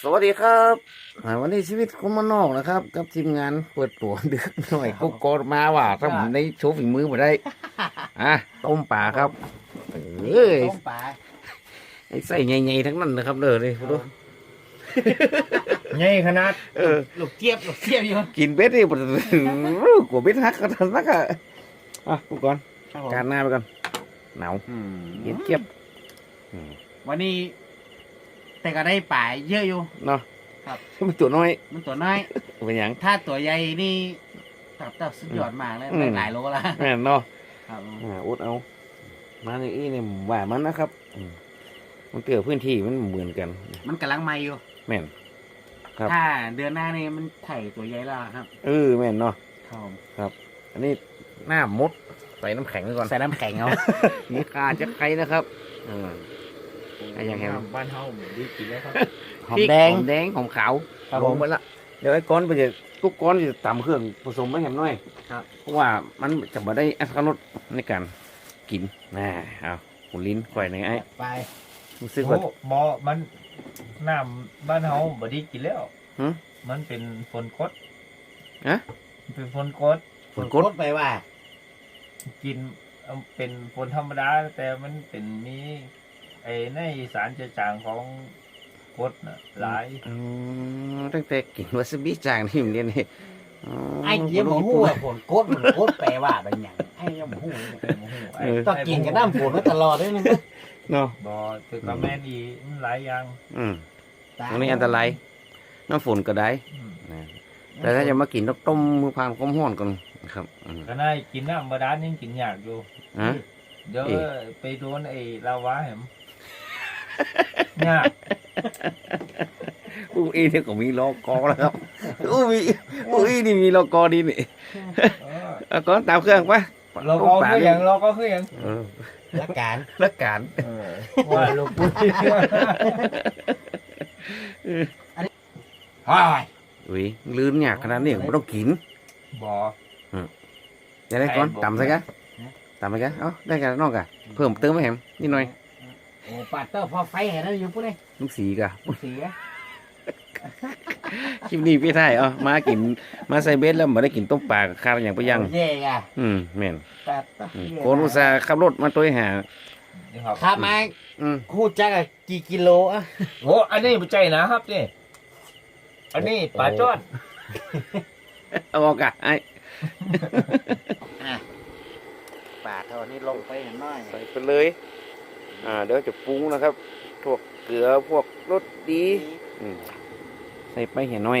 สวัสดีครับอ่าวันนี้ชีวิตคนมานนอกนะครับ กับทีมงานเปิดตัวเดือกหน่อยกุ๊กกดมาว่า ถ้าผมได้โชว์ฝีมือมาได้อะต้มป่าครับเอ้ยต้มปลาไอ้ไส้ใหญ่ๆทั้งนั้นนะครับเลยนี่ดูใหญ่ขนาดเออลูกเจี๊ยบลูกเจี๊ยบอยู่กินเบ็ดนี่กลัวเบ็ดหักกันนักอะอะกูก่อนการหน้าไปก่อนหนาวเย็นเจี๊ยบวันนี้ แต่ก็ได้ป่าเยอะอยู่ เนาะครับ มันตัวน้อยมันตัวน้อย เป็นหยัง ถ้าตัวใหญ่นี่ตับตับสุดยอดมากเลยอืมได้หลายโลละแม่นเนาะครับอ่าอุดเอา มาในอีนี่หว่ามันนะครับอืมมันเกี่ยวพื้นที่มันเหมือนกัน มันกำลังใหม่อยู่ แม่น ครับ ถ้าเดือนหน้านี่มันไข่ตัวใหญ่แล้วครับเออแม่นเนาะครับอันนี้หน้ามดใส่น้ำแข็งไว้ก่อน ใส่น้ำแข็งเอานี่คาจะไครนะครับ อืม อะยังไงบ้านเฮาเหมือนดีกินแล้วครับหอมพริกแดงหอมแดงหอมขาวครับลผงมไปละเดี๋ยวไอ้ก้อนไปจะทุกก้อนจะตำเครื่องผสมไม่เห็นน้อยครับเพราะว่ามันจะมาได้อัตรสในการกินน่าเอาขุนลิ้นข่อยหน่อยไอ้ไปรู้สึกว่าโอ้หมอมันน้ำบ้านเฮาบ่ดีกินแล้วหึมันเป็นฝนกดฮะมันเป็นฝนกดฝนกดไปว่า กินเอาเป็นฝนธรรมดา แต่มันเป็นมี ไอ้ในสารเจือจางของกดน่ะหลายอืมตั้งแต่กินวาซาบิจางที่ผมเรียนนี่อ๋อไอ้เจี๊ยบหมูหูว่าผลโคตรผลโคตรแปลว่าเป็นอย่างไอ้เจี๊ยบหมูหูแต่บ่ฮู้ไอ้ต้องกินกับน้ำฝนมาตลอดเลยนะเนาะบ่ถือว่าแม่นอีมันหลายอย่างอืมตรงนี้อันตรายน้ำฝนก็ได้อืมนะแต่ถ้าจะมากินต้องต้มมือพานก้มห้อนก่อนนะครับอืมก็น่ากินน้ำบาดาลยังกินยากอยู่ ฮะเดี๋ยวเอ๊ะไปโดนไอ้ลาวาแห มยากอุ้ยนี่ก็มีโลกอแล้วครับอุ้ยอุ้ยนี่มีโลกอดีนี่เออเอาก่อนตามเครื่องไปเราก็คืออย่างเราก็คืออย่างเออละการรักการว่าลูกปุ้ยว้ายอุ้ยลืมยากขนาดนี้ไม่ต้องกินบ่จะได้ก่อนไอ้บอกตำใส่กันตำไปกันเอ้าได้กันนอกกันเพิ่มเติมไหมแหมนิดหน่อย โอ้ปาดเตอร์พอไฟเห็นแล้วอยู่ปุ๊บเลยลูกสีกะเสียคลิปนี้พี่ไทยเอ๋อมากินมาใส่เบสแล้วมาได้กินต้มปลาคาดอย่างไปยัง เย่อะอืมแม่นปาดเตอร์อืมโคนอุตส่าห์ขับรถมาตัวหานี่ครับครับมาอืมคู่จักอะกี่กิโลอะโอ้อันนี้บ่ใจนะครับนี่ อันนี้ปลาจอดเอาออกอะไอ้ปาดเท่านี้ลงไปเห็นน้อย ใส่ไปเลย อ่าเดี๋ยวจะปรุงนะครับพวกเกลือพวกรสดีอืมใส่ไปเห็นหน่อย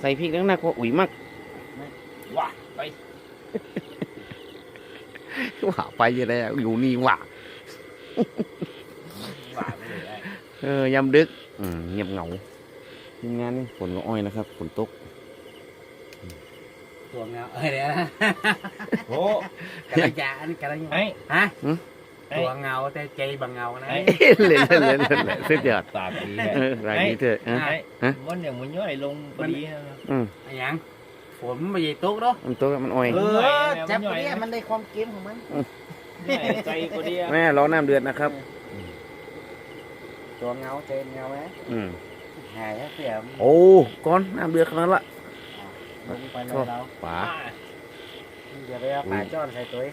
ใส่พริกนักนักว่าอุ่ยมากว้าไปว่าไปยังไงอยู่นี่ว่ะว้าไปเลยไอ้เออยำดึกอืมเงียบเหงาทีมงานนี่ฝนก็อ้อยนะครับฝนตกตัวเงาเอ้ยเดี๋ยวนะโอ้กระยาอันนี้กระยาไอ้ฮะไอ้ ตัวเงาแต่ใจบังเงานะไอ้เล่นเล่นเล่นเล่นเล่นสุดยอดตาปีเออรายนี้เถอะฮะไอ้ฮะมันอย่างมันย่อยลงพอดีนะอืมอะไรหยังฝนมันไม่ใช่ตกเนาะมันตัวมันอ้อยเออจับตัวเนี้ยมันได้ความเค็มของมันย่อยใจพอดีอะแม่รอน้ำเดือดนะครับ ตัวเงาใจเงาไหมอืมหายแล้วเสียมโอ้ก้อนน้ำเดือดขนาดนั้นละลงไปเลยเราป่า อย่าไปเอาปลาจ้อนใส่ตัวเอง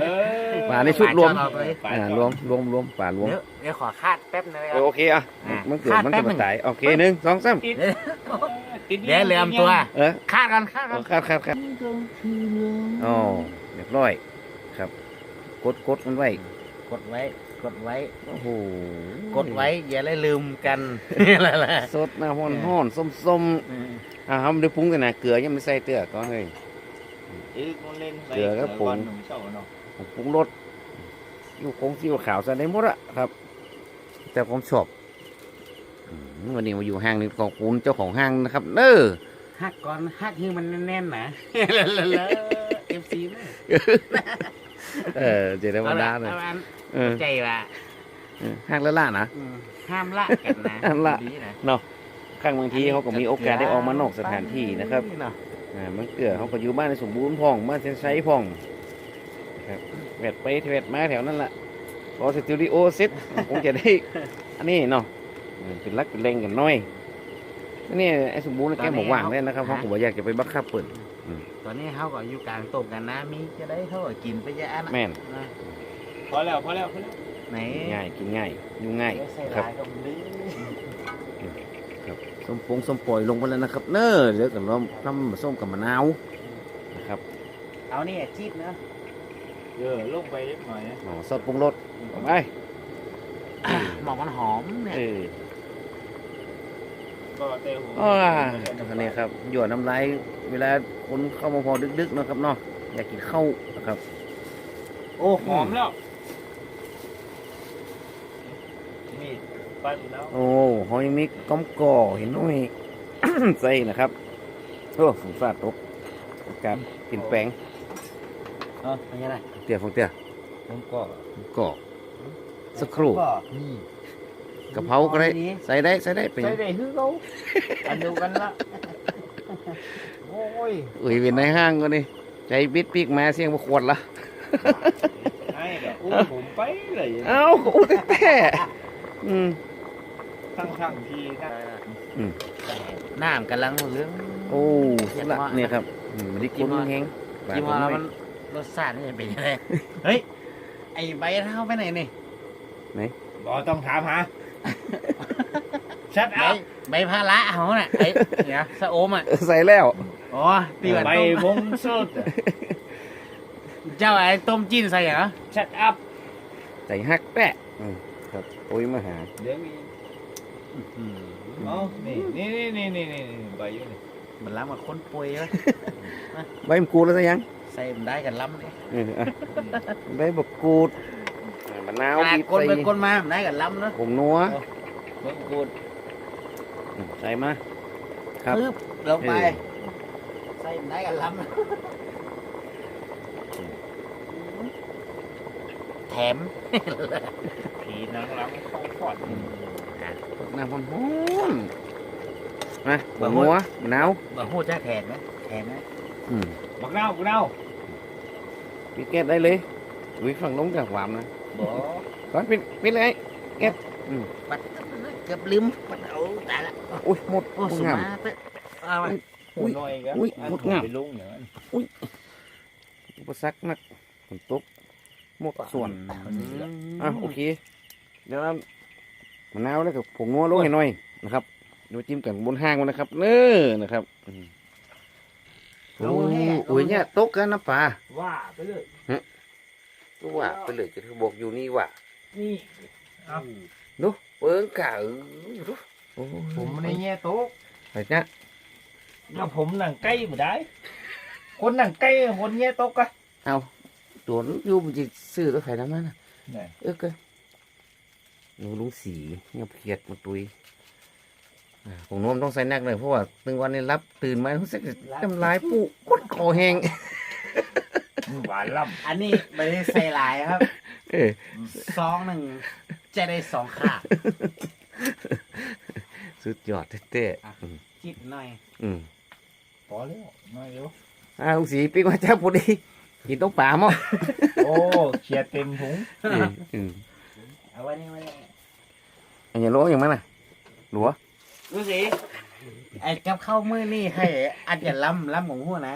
เออป่าในชุดรวมปลาจ้อนเอาตัวเองอ่ารวมรวมรวมป่ารวมเดี๋ยวเดี๋ยวขอคาดแป๊บนึงเออโอเคอะอะมันเกิดคาดมันแป๊จะบหนึ่มางตายโอเคหนึ่งสองสามติดติดเดี๋ยวเหลื่อมตัวเออคาดกันคาดกันครับครับครับอ๋อเรียบร้อย ครับ กดกดมันไว้ กดไว้ กดไว้โอ้โหกดไว้อย่าได้ลืมกันนี่แหละแหละสดนะห้อนห้อนส้มส้มๆอ่าทำได้ปรุงแต่นะเกลือยังไม่ใส่เตื้อก็เฮ้ย อีกคนเล่นเดี๋ยวครับผมหนุ่มเจ้าเนาะผมปรุงรสอยู่คงซีอิ๊วขาวใส่ได้หมดอะครับ แต่ผมชอบอืมวันนี้มาอยู่ห้างนี้ขอบคุณเจ้าของห้างนะครับเน้อหักก่อนหักให้มันแน่นๆนะเอฟซีนะเออเจธรรมดาเลยออันเออใจว่าเออห้างละล่านะอืมห้ามละกันนะห้ามละดีนะเนาะข้างบางทีเขาก็มีโอกาสได้ออกมานอกสถานที่นะครับเนาะ อ่ามันเกลือเขาก็อยู่บ้านในสมบูรณ์พ่องบ้านเซนไซพ่องครับแวดไปแวดมาแถวนั้นแหละพอสตูดิโอเสร็จคงจะได้ อันนี้เนาะเออเป็นรักเป็นแรงกันหน้อยนี่ไอ้สมบูรณ์แกบอกว่างเลยนะครับเพราะผมบอกอยากจะไปบักคับเปิดตอนนี้เขาก็อยู่กลางตกกันนะมีจะได้เขาก็กินไปเยอะนะแม่นนะพอแล้วพอแล้วพอแล้วไหนง่ายกินง่ายอยู่ง่ายใส่ครับลายกับดื้อ ครับส้มปงส้มปล่อยลงไปแล้วนะครับ เน้อเดี๋ยวกันเราทำส้มกับมะนาวนะครับเอานี่จี๊ดนะเออลงไปเล็กหน่อยนะอ๋อซอสปรุงรสเอาไปหมอกมันหอมเนี่ยเออก็เต้หูอ๋ออันนี้ครับหยอดน้ำลายเวลาคนเข้ามาพอดึกๆเนาะครับเนาะอยากกินข้าวนะครับ โอ้หอมแล้วมีดปั้นแล้ว โอ้หอยมิกก้อมก่อเห็นน้อยใส่นะครับ โอ้ฝนฟ้าตกอากาศเปลี่ยนแปลงเออเป็นยังไงเตี้ยฟงเตี้ยผมก็ก่อสักครู่ก็นี่กะเพราก็ได้ใส่ได้ใส่ได้เป็นใช่ได้คือเขาอันเดียวกันละโอ้ยเอ้ยเป็นในห้างก็นี่ใจบิดปีกมาเสียงบ่ขวดละไอ้เดี๋ยวอุ้มผมไปเลยเอ้าโอ้แท้ๆอืม ทั้งทั้งๆที่นะน้ำกำลังเรื่อง โอ้สละเนี่ยครับอืมไม่ได้กินแห้งๆกินปลามาตัวน้อยมันรสชาตินี่จะเป็นยังไงเฮ้ยไอใบเท้าไปไหนนี่บอต้องถามหา ชัดใบอัพใบพาระเขาน่ะไอเนี่ยสะโอมอะใส่แล้ว อ๋อตีวันใบต้มวงสดเจ้าไอ้ต้มจีนใส่เหรอชัดอัพใส่ฮักแปะอืมครับโอ้ยมาหา เดี๋ยวมี เอานี่นี่นี่นี่นี่นี่ใบอยู่นี่มันล้ำกับคนป่วยวะใบมะกรูดแล้วซะยังใส่มันได้กันล้ำเลยเอออะใบมะกรูดมะนาวกาบีบคนใส่ไปคนมามันได้กันล้ำเนาะผงนัวมะกรูดอืมใส่มาครับปึ๊บลงไปเออใส่มันได้กันล้ำแถมผีนางรำเขาฟอด น้ำมันหอมมาผงนัวมะนาวบะโหจะแถมไหมแถมไหมอืมบักเน่าบักเน่าปิดแก๊สได้เลยอุ้ยฝั่งลงจากหวานนะบ่ก่อนปิดปิดเลยปัดเกือบลืมปัดเอาแต่ละอุ้ยหมดโอ้โอ้สุงามมาเตะเอาไปอุ้ยหน่อยกันอุ้ยอันงดงามไปลุงอย่างนั้นอุปสรรคนักฝนตกหมกส่วนอะโอเคเดี๋ยวเรา มะนาวแล้วกับผงนัวลงให้หน่อยนะครับเดี๋ยวจิ้มกันบนห้างมันนะครับ เน้อนะครับอืมโอ้ยอุ้ยเนี่ยตกกันนะป่าว่าไปเลยตัวว่าไปเลยจะถือบอกอยู่นี่ว่ะนี่เอาดูเปิ้งกะเออดูโอ้ยผมในแง่โต๊ะไปเนี่ยแล้วผมหนังใกล้บ่ได้ คนหนังใกล้คนแง่โต๊ะกะเอาตัวนั้นอยู่มันจะซื้อตัวไข่น้ำมันน่ะไหนเออเก็ห นูลุงสีเงียบเพียดมาตุยอ่าผมโน้มต้องใส่นักเลยเพราะว่าตึงวันนี้รับตื่นมารู้สึกน้ำลายปูกดคอแห้งหวานล่อันนี้ไม่ได้ใส่หลายครับเออซองหนึ่งจะได้สองขาบสุดยอดเต้ๆอืมคิดหน่อย อืมำพอแล้วน้อยเดียวอ่าลุงสีปิ๊กมาเจ้าพอดีกินต้มป่ามั้งโอ้เขียดเต็มถุงอืมอืม เอาไว้นี่ไว้นี่อันนี้รู้อย่างมั้งน่ะหลัวดูสิไอ้กับข้าวมื้อนี่ให้อันจะล้ำล้ำของหัวนะ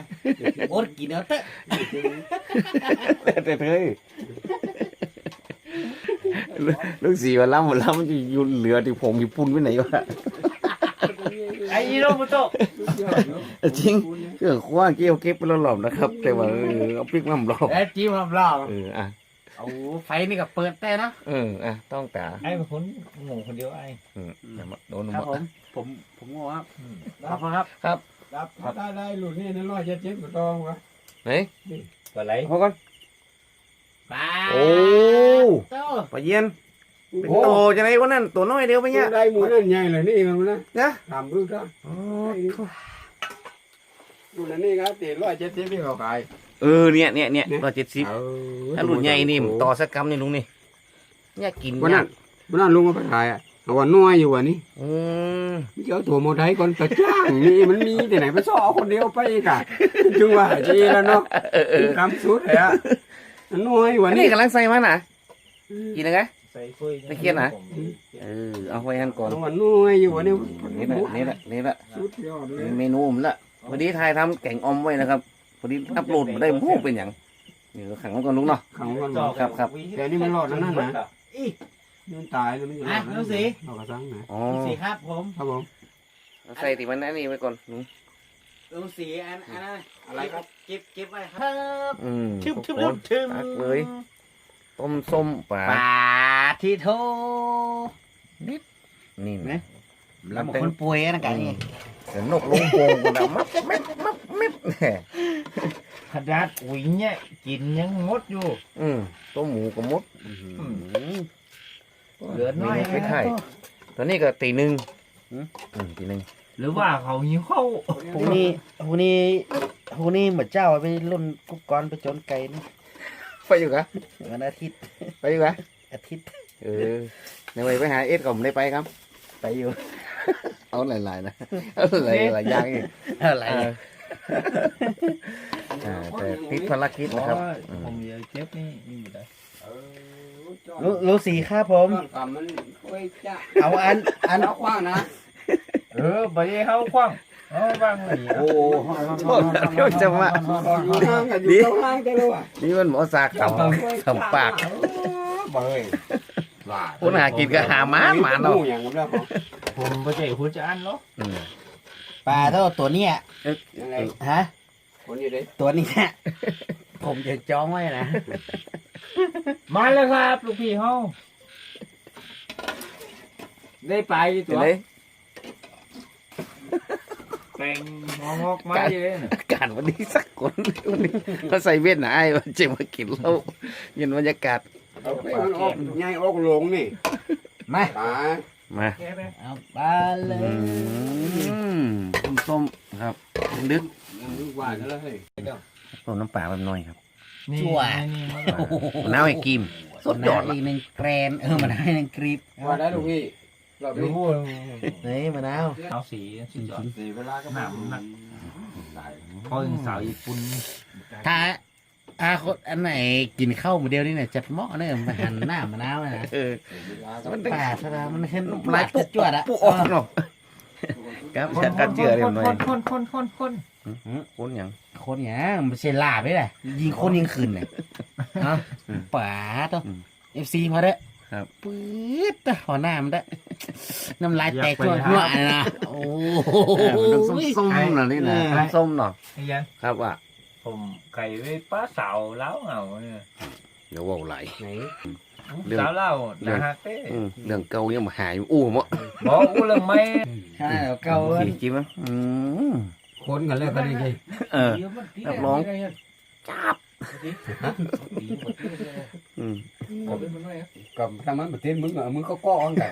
อดกินเอาเตอะเต้เต้ลุงสีว่าล้ำหมดล้ำมันจะอยู่เหลือที่ผมอยู่ปุ่นไปไหนวะไอ้อีโรบุโตะจริงเรื่องคว้าเกี่ยวเก็บไปแล้วหลอมนะครับ แต่ว่าเออเอาพริกมาหลอมแล้วจิ้มรอบเอออะๆ เอาไฟนี่ก็เปิดแต่เนาะเอออะต้องตาไอ้เป็นคนงงคนเดียวไอ้อืมอย่ามาโดนครับหมผดมผมผมงงครับอืมขอบคุณครับรับได้ได้หลุดนี่นั่นร้อยเจ็ดสิบกว่าตองวะไหนก็ไรพอก่อนปลาโอ้โตปลาเย็นเป็นโตจะไหนวันนั้นตัวน้อยเดียวไปเนี่เนี่ยยได้หมูนั่นใหญ่เลยนี่มันนะนะถามดูก็โอ้หลุดนี่ครับตีร้อยเจ็ดสิบที่เขาขาย เออเนี่ยเนี่ยเนี่ยร้อยเจ็ดสิบเอาถ้ารุ่นใหญ่นี่มันต่อสักกำนี่ลุงนี่เนี่ยกินวันนั้นวันนั้นลุงมาไปขายอะเอาวันน้อยอยู่วันนี้อืมมีเจ้าตัวโมไทยก่อนกระจ้างนี่มันมีที่ไหนไปซ่อคนเดียวไปอีกอะจึงว่าจีแล้วเนาะคำสุดเลยอะน้อยวัอันนนี้นี้กำลังใส่มาน่ะกินยังไงใใส่ถ้วยตะเคียนนะเออเอาไว้กันก่อนน้องวันนุ่ยอยู่วะเนี่ยนี่แหละนี่แหละนี่แหละสุดยอดเลยเมนูผมละพอดีไทยทำแกงออมไว้นะครับ พอดีอัพโหลดมาได้โม่เป็นอย่างนี่ก็ขังไว้ก่อนลุงเนาะ ขังกันครับครับ แต่นี่มันรอดแล้วนั่นนะอีมันตายแล้วมันอยู่อะน้องสีเรากระซังนะอ๋อสีครับผมครับผมเอาใส่ติมันนั่นนี่ไว้ก่อนลุงลุงสีอันอันนั้นอะไรครับเก็บเก็บไว้ครับอืมทึมทึมทุทึกมคนทึมตักเลยต้มส้มปลาปาที่โทนี่ไหมนะแล้วบางคนป่วยนะกันนี่เดี๋ยวนกลงโพงกันแล้วมับเม็ดมับเม็ดแหม ขนาดอุ้ยเนี่ยกินยังงดอยู่ อืมต้มหมูกับมดอืมอืมเหลือน้อย ไม่ไทยตอนนี้ก็ตีหนึ่งอืมอืมตีหนึ่งหรือว่าเขาหิวเข้าพรุ่งนี้พรุ่งนี้พรุ่งนี้เหมือนเจ้าไปรุ่นกุ๊กกอนไปจนไก่นี่ไปอยู่กะวันอาทิตย์ไปอยู่กะอาทิตย์ เออในวันไปหาเอ็ดก็ไม่ได้ไปครับ ไปอยู่ เอาหลายๆนะ เอาหลายหลายๆอย่างอีกอะไรเอออ่าแต่ติดภารกิจนะครับอืมผมเดี๋ยวเจ็บนี่นี่อยู่ได้รู้รู้สีครับผม กำมันโอ้ยจ้าเอาอันอัน เอาขว้างนะ เออไปเข้าคว่ำเอาบ้างเลยโอ้โทษเดี๋ยวจะมา อยู่ห่างกันอยู่ข้างล่างกันเลยว่ะนี่มันหมอสากขำขำปากเบยว่าคนหากินก็หาหมาหมาเนาะอย่างนั้นแล้วของผมไปเจอคุณจะอันเนาะอืมปลาเท่าตัวเนี้ยยังไงฮะ คนนี้เด้ตัวเนี้ยผมจะจ้องไว้นะมาแล้วครับลูกพี่เฮาได้ไปตัเห็นวไหมแต่งงอกๆมาอยู่เลยน่ะอากาศวันนี้สักคนวันนี้เขาใส่เวียดนะไอ้วันเจ็บมากินเหล้าเย็นบรรยากาศเอาไปมันออกง่ายออกลงนี่มาตามาเอาปลาเลอืยมส้มๆครับดึก ยังรู้ว่ากันเลยต้มน้ำปลาแบบน้อยครับนี่นี่มันก็มะนาวให้กิมสุดยอดอีละกหนึ่งแกรนเออมันให้หนึ่งกรีบว่าได้ลูกพี่รอบดูนี้นี่มะนาวเอาสีสีจอด สี่เวลาก็หนามหนักเพราะสาวญี่ปุ่นถ้าอาคนอันไหนกินข้าวมาเดียวนี่เนี่ยจัดเหมาะเนี่ยมาหันหน้ามะนาวนะเออมันปลาธรรมดามันเห็นลายปุ๊จวดอะปุ๊ออกเนาะ ครับจะกัดเจือเรียบร้อยคนคนคนคนคนคนอย่างคนอย่างมันเซลาไปเลยยิงคนยิงคืนเลยเนาะอืมป่าต้องอืมเอฟซีมาเด้อครับปื๊ดอะหัวหน้ามันได้อน้ำลายแตกตัวหัวเลยนะโอ้เออมันต้องโหส้มๆหน่อยนี่นะส้มๆหน่อยไอ้ยันครับว่าผมไก่ไว้ป้าสาวเล้าเอาเนี่ยเดี๋ยวเว่าไหลไหน เรื่อง สาวเล่านะฮะเต้อืมเรื่องเก่ายังมาหายอู้หมดบอกอู้เรื่องไม่ขนาดเก่าขี่จิ้มอะอืม คนกันเลยก็ได้ไงเออ รับรอง จับอืมกับทางมันประเทศมึงอะมึงก็ก้อนกัน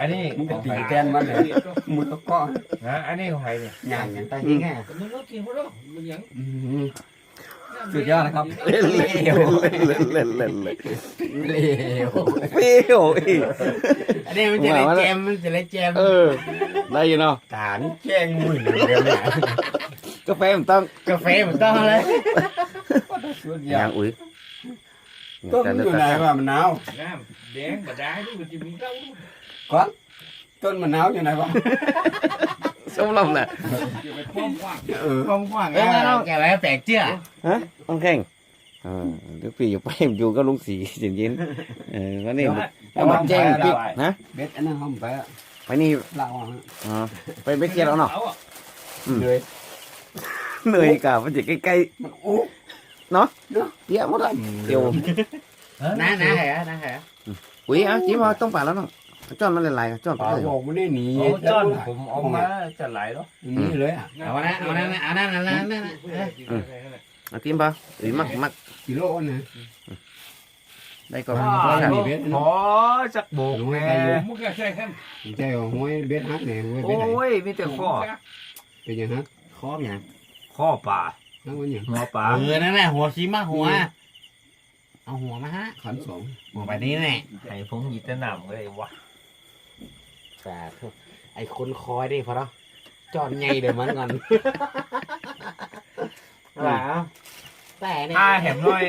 อันนี้มึงขก็องตีใครแทนมันเลยมึงก็ก้อนนะอันนี้ของใครเนี่ย อย่างอย่างตายิงอะ สุดยอดนะครับเล่นเล่นเล่นเล่นเล่นเล่นเลวเปรี้ยวอีกอันนี้มันจะเลยแจมมันจะเลยแจมเออ ได้อยู่เนาะฐานแจ้งมือเดียวเนี่ยกาแฟมันต้องกาแฟมันต้องเลยสุดยยาอดงอุ้ยต้นมันอยู่ไหนวะมะนาวน้ำแดงบดานี่มันจะมีเล้าก้อน ต้นมะนาวอยู่ไหนวะส้มลำน่ะ เออกว้างกว้างๆเออแกไว้แปลกเจื้อฮะต้องแข่งอ่าเดี๋ยวพี่อยู่ไปอยู่กับลุงสีเย็นๆเออวันนี้เอามาแจ้งพี่นะเบ็ดอันนั้นห้องไปอะไปนี่ลาวอะอ๋อไปไปเกียร์แล้วเนาะเลยเหนื่อยกับมันจะใกล้มันโอ้ๆเนาะเตี้ยหมดละเดี๋ยวน้าน้าเหรอน้าเหรออุ้ยอะจิ้มเอาต้องป่าแล้วเนาะ จ้อนมันละลายๆจ้อนปไปลาเลยบอกมันได้หนีโอ้จอนผมเอามาจะไหลแล้วนี่เลยอะเอานะเอานะเอานะเอานะเอานะเออเอาจิ้มป่ะอุ้ยมักมักกิโลนะได้ก่อนว้าวครับขอจักโบกแม่มึงแค่ใช่ครับใช่ห้วยเบ็ดฮักเนี่ยห้วยโอเบ็ดไหน้ยมีแต่ข้อเป็นยังฮักครอบอย่างข้อป่าฮักมันยังหัวป่าเออนั่นแหละหัวชี้มาหัวเอาหัวมาฮะขันสองหัวไปนี้แน่ไอ้ผมหยิบแต่หนำเลยวะ แต่ไอ้คนคอยดิพอแล้วจอดไงเดี๋ยวมันก่อนว่าแต่เนี่ยถ้าแหมน้อย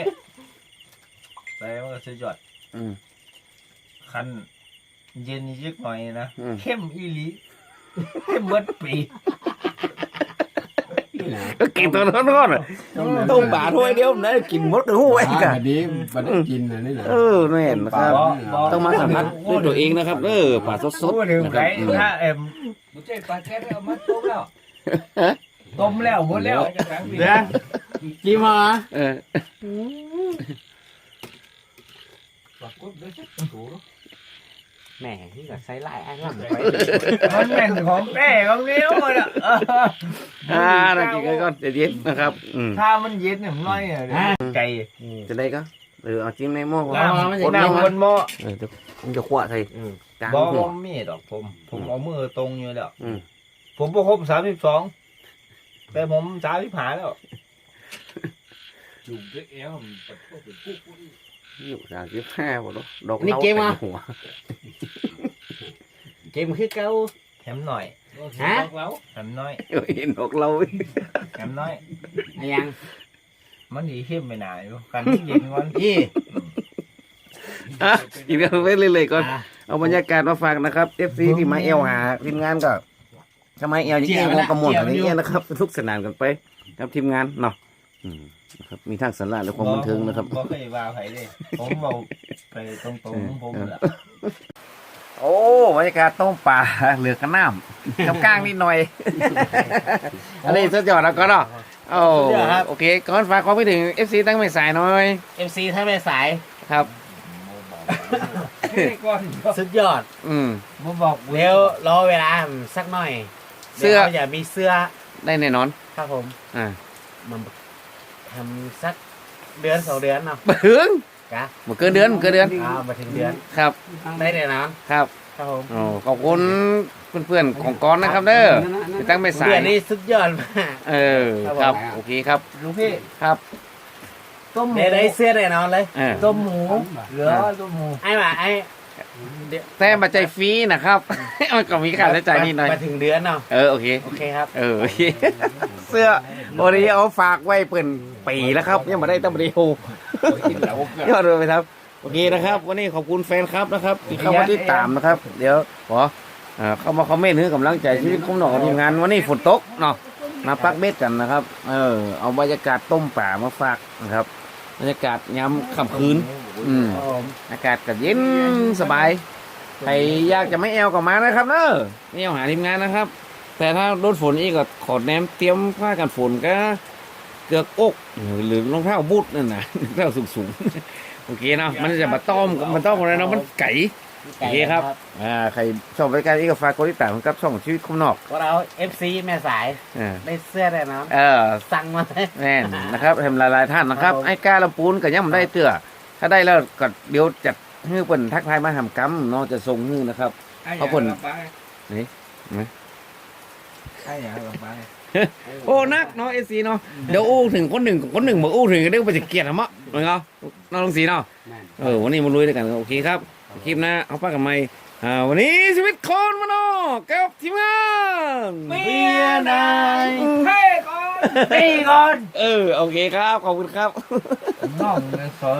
แต่มันก็จะหยอดอืม คันเย็นยึกหน่อยนะอืม เข้มอีหลีเข้มเบิดปีนี่นะ ก็กินตัวนั้นก่อนอะต้มบาถ้วยเดียวนะกินหมดหูไอ้อ่ากันอันนี้มันได้กินอันนี้นะเออแม่นนะครับต้องมาสัมผัสด้วยตัวเองนะครับ เออป่าสดพูดๆถึงนะคไก่รับอืมถ้าเอ็มบุเจ้ปลาแค่เอามาต้มแล้วต้มแล้วหมดแล้วเดี๋ยวกินมาเออ แหมที่กับไซไลน์อันนั้นไปมันแม่นของแป้ของเนี้ยวเลยอะเอออ่านะกินกันก่อนเดี๋ยวเย็นนะครับอืมถ้ามันเย็นเนี่ยมันน้อยอะเดี๋ยวไก่จะได้ก็เออเอาจิ้มในหม้อก่อนน้ำคนน้ำน้ำบมันนหม้อเออเดี๋ยวผมจะขวะใส่กลางบอกหัวว่ามีดอกผม ผมเอามือตรงอยู่แล้วอืมผมประคบสามสิบสองแต่ผมสามสิบหาแล้วอ ยู่สามสิบห้าหมดแล้วดอกนี่เหล้าเกมอะต็หัวเกมคือเก่า แถมหน่อยฮะ แถมน้อยเอ้ยดอกเหล้าแถมน้อย อะไรยังมันดีเข้มไปหนาอยู่กันที่เย็นก่อนพี่อะกินกันไปเรื่อยๆก่อน อะ เอาบรรยากาศมาฝากนะครับ FC ที่มาเอลหาทีมงานก็ทำไมเอลยิ่งๆวงกระมวลอะไรเงี้ยนะครับสนุกสนานกันไปครับทีมงานเนาะ อืมนะครับมีทั้งสาระและความบันเทิงนะครับ บ่เคยว่าไผเลย ผมเอาไปตรงๆของผมแหละโอ้บรรยากาศต้มปลาเหลือกระน้ำกับก้างนิดหน่อย อันนี้สุดยอดแล้วก็เนาะโอ้โอเคก่อนฝากความคิดถึง FC ตั้งไม่สายหน่อยเอ็มซีถ้าไม่สาย ครับก่อนสุดยอดอืม บ่บอกเดี๋ยวรอเวลาสักหน่อยเสื้อ ดี๋ยวราอย่ามีเสื้อได้แน่นอน ครับผม อ่า มัน ทำสักเดือนสองเดือนเนาะถึงกะหมดเกินเดือนหมดเกินเดือน อ่ามาถึงเดือนครับ ได้แน่นอนครับครับผมโอ้ขอบคุณเพื่อนๆของกอนนะครับ เด้อที่ตั้งไม่สาเดืยอนนี้สุดยอดมาก เออครับโอเคครับลูกพี่ครับ ต้มหมูเดี๋ยวได้เสื้อแน่นอนเลยเออ ต้มหมูเหลือต้มหมูไอ้มาไอ้เดี๋ยวแต่มาใจฟรีนะครับ มันก็มีค่าใช้จ่ายนิดหน่อยมาถึงเดือนเนาะเออโอเค โอเคครับ เออโอเค เสื้อโอนี้เอาฝากไว้เปิ่น ปีแล้วครับยังมาได้ตั้งบริโภคยอดเลยไปครับโอเคนะครับ วันนี้ขอบคุณแฟนครับนะครับที่เข้ามาติดตามนะครับ เดี๋ยวขออ่าเข้ามาคอมเมนต์ให้กำลังใจชีวิตคุ้มหนองทีมงานวันนี้ฝนตกเนาะมาปักเบ็ดกันนะครับ เออ เอาบรรยากาศต้มป่ามาฝากนะครับ บรรยากาศยามค่ำคืน อืมอากาศก็เย็นสบาย ใครอยากจะไม่แอลก็มานะครับเนอะไม่แอลหาทีมงานนะครับ แต่ถ้าโดนฝนอีกก็ขอแนมเตรียมผ้ากันฝนก็ เกือกอกหรือรองเท้าบูทนั่นนะรองเท้าสูงๆโอเคเนาะมันจะมาต้อมมันต้อมอะไรเนาะมันไก่โอเคครับอ่าใครชอบรายการนี้ก็ฝากกดติดตามกับช่องชีวิตคมนอกพวกเรา FC แม่สายอ่าได้เสื้อแน่นอนเออสั่งมาเลยแน่นนะครับทำหลายๆท่านนะครับครับผมไอ้กล้าลำปูนก็ยังไม่ได้เตื้อถ้าได้แล้วก็เดี๋ยวจัดให้เปิ่นทักทายมาทำกรรมเนาะจะส่งให้นะครับเขาบ่นนี่ไหมใช่อย่างไร โอ้นักเนาะเอซีเนาะเดี๋ยวอู้ถึงคนหนึ่งคนหนึ่งมาอู้ถึงเดี๋ยวไปจะเกลียดอะมะเหมือนเขาน้องลงสีเนาะเออวันนี้มาลุยด้วยกันโอเคครับคลิปหน้าเอาป้ากันไหมอ่าวันนี้ชีวิตคนมาเนาะกับทีมงานเมียนายเฮ้ก่อนนี่ก่อนเออโอเคครับขอบคุณครับน้องเนี่ยสอน